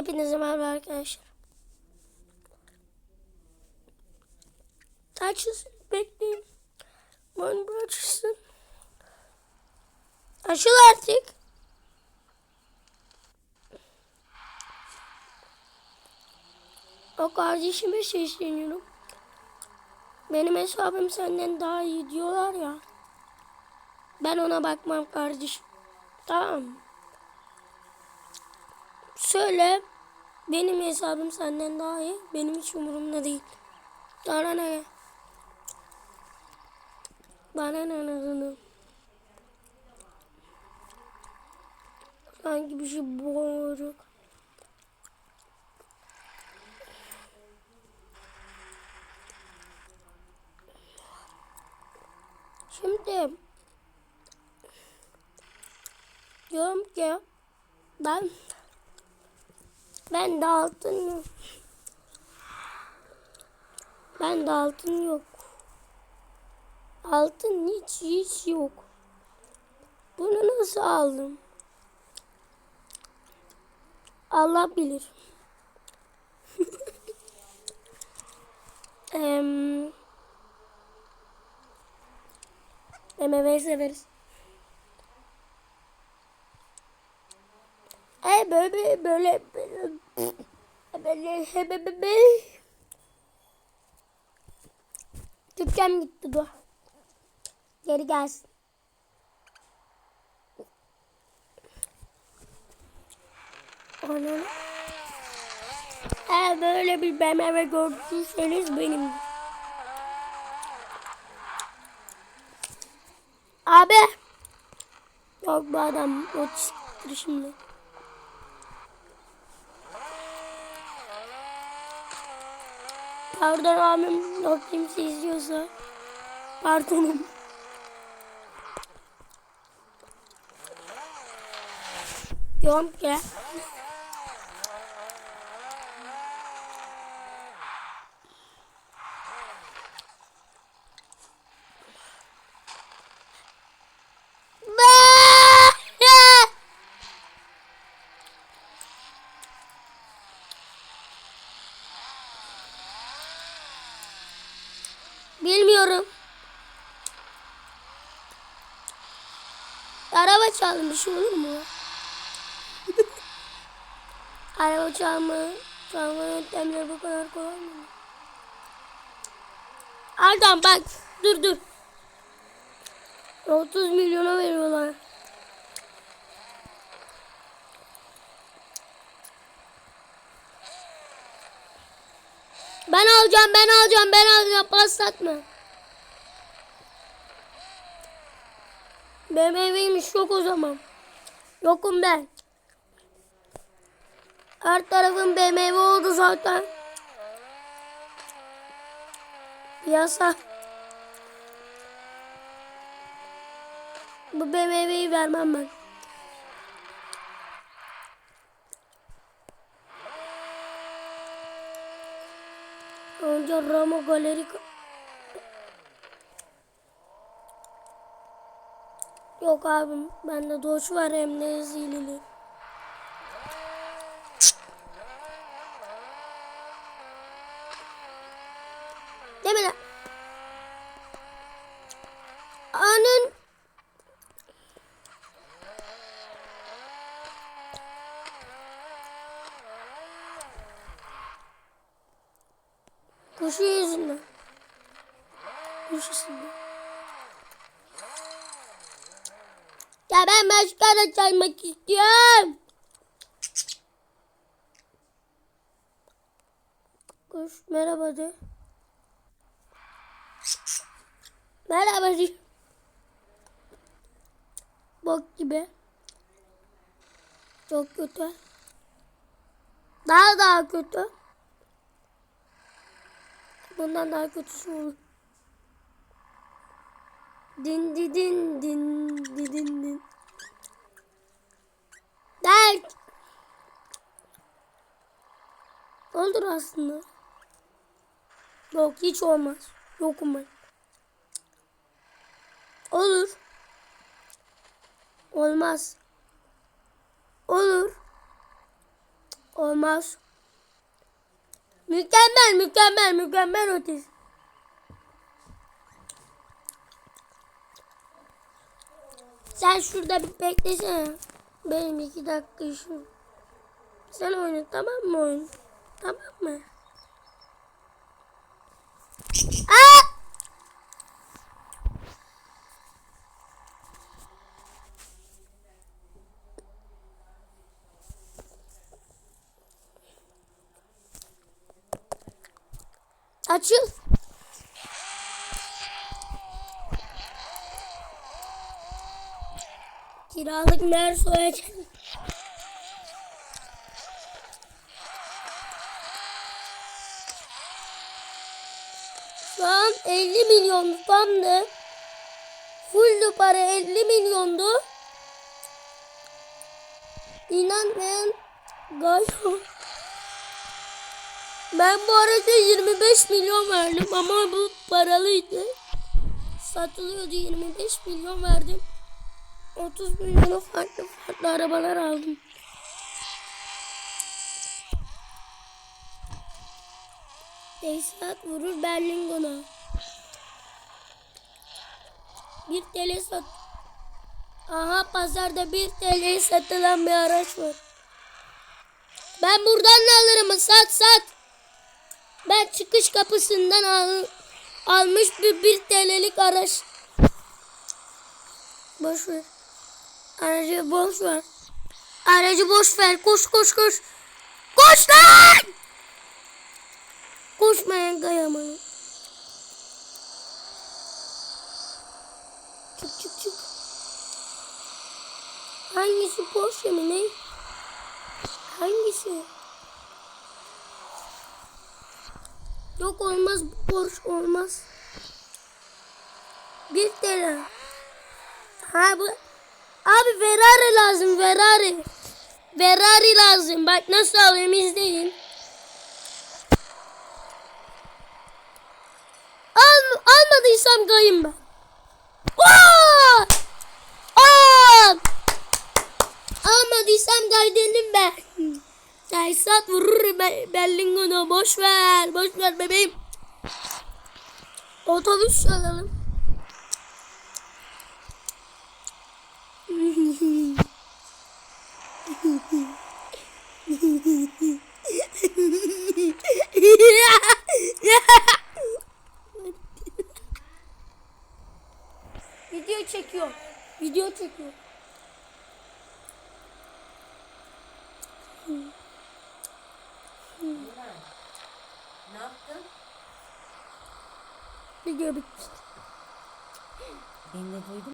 Hepinize merhaba arkadaşlar. Açılsın bekleyin. Bir açılsın. Açıl artık. O kardeşime sesleniyorum. Benim hesabım senden daha iyi diyorlar ya. Ben ona bakmam kardeşim. Tamam? Söyle. Benim hesabım senden daha iyi. Benim hiç umurumda değil. Bana ne? Bana ne ne Sanki bir şey boğulacak. Şimdi diyorum ki ben ben de altın yok. Ben de altın yok. Altın hiç hiç yok. Bunu nasıl aldım? Allah bilir. Eee MM'yi severiz. E böyle böyle böyle böyle Türkçem gitti dur. Geri gelsin. Onun Eğer böyle bir BMW gördüyseniz benim. Abi. Yok bu adam o çıktı şimdi. Pardon abim yok kimse izliyorsa. Pardonum. Diyorum ki. Bilmiyorum. Araba çaldım bir şey olur mu? Araba çalma, çalma yöntemleri bu kadar kolay mı? Adam bak dur dur. 30 milyona veriyorlar. Ben alacağım, ben alacağım, ben alacağım. Pas satma. BMW'ymiş yok o zaman. Yokum ben. Her tarafım BMW oldu zaten. Piyasa. Bu BMW'yi vermem ben. Önce Ramo Galeri Yok abim bende doç var hem de zilili. Mi lan? Kuşu yüzünden. Yüzünden. Ya ben başka da çaymak istiyorum. Kuş merhaba de. Merhaba de. Bok gibi. Çok kötü. Daha daha kötü. Bundan daha kötüsü olur. Din di din din di din din. Dert. Olur aslında. Yok hiç olmaz. Yokum ben. Olur. Olmaz. Olur. Olmaz. Mükemmel, mükemmel, mükemmel ötesi. Sen şurada bir beklesene. Benim iki dakika işim. Sen oyna tamam mı oyun? Tamam mı? Açıl. Kiralık Merso'ya gel. Şu an 50 milyon tamdı. Full para 50 milyondu. İnanmayan galiba. Ben bu araca 25 milyon verdim ama bu paralıydı. Satılıyordu 25 milyon verdim. 30 milyonu farklı farklı arabalar aldım. Tesisat vurur Berlingon'a. Bir TL sat. Aha pazarda bir TL satılan bir araç var. Ben buradan da alırım sat sat. Çıkış kapısından al, almış bir 1 TL'lik araç. Boş ver. Aracı boş ver. Aracı boş ver. Koş koş koş. Koş lan! Koşmayan kayamanı. Çık çık çık. Hangisi Porsche mi ne? Hangisi? Yok olmaz Porsche olmaz. Bir TL. Ha bu. Abi Ferrari lazım Ferrari. Ferrari lazım. Bak nasıl alayım izleyin. Al, almadıysam kayın ben. Aa! Aa! Almadıysam kaydelim ben. Taysat vurur be, boş ver. Boş ver bebeğim. Otobüs alalım. Video çekiyor. Video çekiyor. Video bitti. Ben de duydum.